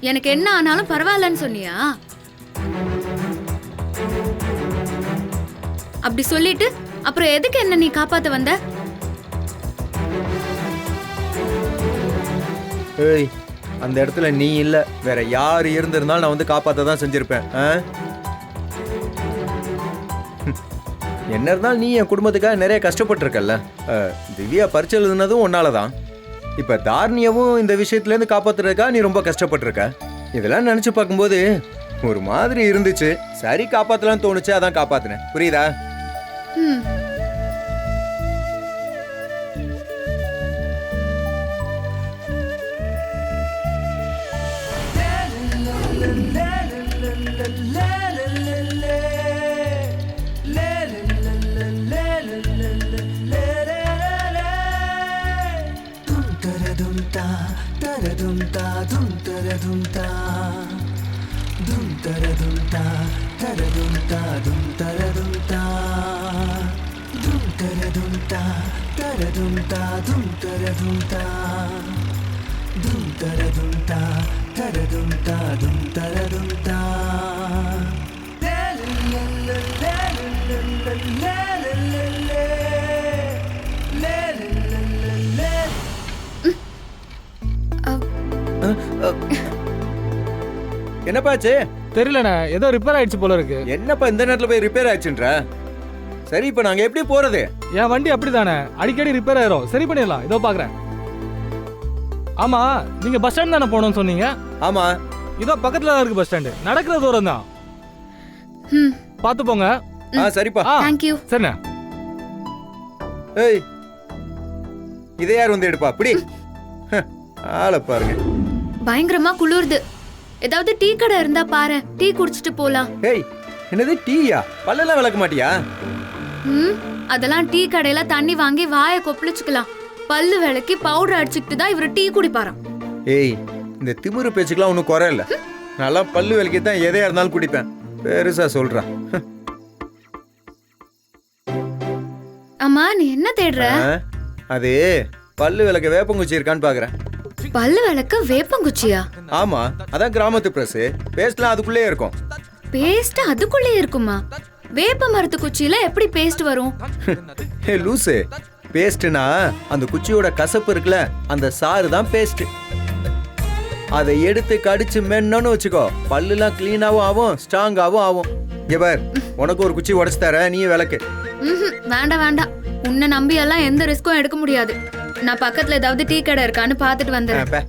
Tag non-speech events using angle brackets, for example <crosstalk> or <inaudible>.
எனக்கு என்ன ஆனாலும் பரவாயில்லன்னு சொன்னியா? அப்படி சொல்லிட்டு அப்புறம் எதுக்கு என்ன நீ காப்பாத்த வந்த? ஏய் அந்த இடத்துல நீ இல்ல. வேற யார் இருந்திருந்தாலும் நான் வந்து காப்பாத்த தான் செஞ்சிருப்பேன். ஆ? என்ன இருந்தாலும் நீ என் குடும்பத்துக்காக நிறைய கஷ்டப்பட்டிருக்கல்ல. அஹ், திவ்யா பரிச்சல் எழுதுனதும் உன்னால தான் இப்ப தார்னியவும் இந்த விஷயத்துல இருந்து காப்பாத்துறதுக்காக நீ ரொம்ப கஷ்டப்பட்டிருக்க? இதெல்லாம் நினைச்சு பார்க்கும்போது ஒரு மாதிரி இருந்துச்சு. சரி காப்பாத்தலாம்னு தோணுச்சு அதான் காப்பாத்தினேன். புரியுதா? ம், dum ta, dum tara dum ta. Dum tara dum ta, tara dum ta, dum tara dum ta. Dum tara dum ta, tara dum ta, dum tara dum ta. La la la la la la la la la la. La என்னப்பாச்சு தெரியலண்ணே ஏதோ repair ஆயிடுச்சு போல இருக்கு. என்னப்பா இந்த நேரத்துல போய் repair ஆச்சுன்ற சரி இப்ப நாங்க எப்படி போறது? என் வண்டி அப்படிதானே? அடிக்கடி ரிப்பேர் ஆயிரும். சரி பண்ணிடலாம். இதோ பாக்குறேன். ஆமா நீங்க பஸ் ஸ்டாண்ட் தானே போகணும்னு சொன்னீங்க? ஆமா. இதோ பக்கத்துல தான் இருக்கு பஸ் ஸ்டாண்டு நடக்கிற தூரம் தான். ம், பார்த்து போங்க. ஆ சரிப்பா. ஆ you. சரிண்ணே. ஏய் இதை யார் வந்து எடுப்பா? அப்படி ஆளை பாருங்க. பயங்கரமா குளிருது. ஏதாவது டீ கடை இருந்தா பாரு. டீ குடிச்சிட்டு போலாம். ஏய் என்னது டீயா? பல்லெல்லாம் விளக்க மாட்டியா? ம் அதெல்லாம் டீ கடையில தண்ணி வாங்கி வாயை கொப்பளிச்சுக்கலாம். பல்லு விளக்கி பவுடர் அடிச்சுக்கிட்டு தான் இவர் டீ குடிப்பாராம். ஏய் இந்த திமிரு பேச்சுக்கெல்லாம் ஒன்றும் குறை இல்லை. நல்லா பல்லு விளக்கி தான் எதையா இருந்தாலும் குடிப்பேன். பெருசா சொல்றான். அம்மா நீ என்ன தேடுற? அது பல்லு விளக்க வேப்பங்குச்சி இருக்கான்னு பாக்குறேன். பல்லு விளக்க வேப்பங்குச்சியா? ஆமா அதான் கிராமத்து பிரஸ் பேஸ்ட்லாம் அதுக்குள்ளே இருக்கும். பேஸ்ட் அதுக்குள்ளே இருக்குமா? வேப்ப மரத்து குச்சியில எப்படி பேஸ்ட் வரும்? <laughs> ஏ லூசு. பேஸ்ட்னா அந்த குச்சியோட கசப்பு இருக்குல்ல அந்த சாறு தான் பேஸ்ட் அதை எடுத்து கடிச்சு மென்னோன்னு வச்சுக்கோ. பல்லுலாம் க்ளீனாவும் ஆகும் ஸ்ட்ராங்காவும் ஆகும். இங்க பார் உனக்கு ஒரு குச்சி உடச்சு தர நீ விளக்கு. ம்ஹும், வேண்டாம் வேண்டாம். உன்னை நம்பி எல்லாம் எந்த ரிஸ்க்கும் எடுக்க முடியாது. நான் பக்கத்துல ஏதாவது டீ கடை இருக்கான்னு பாத்துட்டு ஆ, வந்துடுறேன்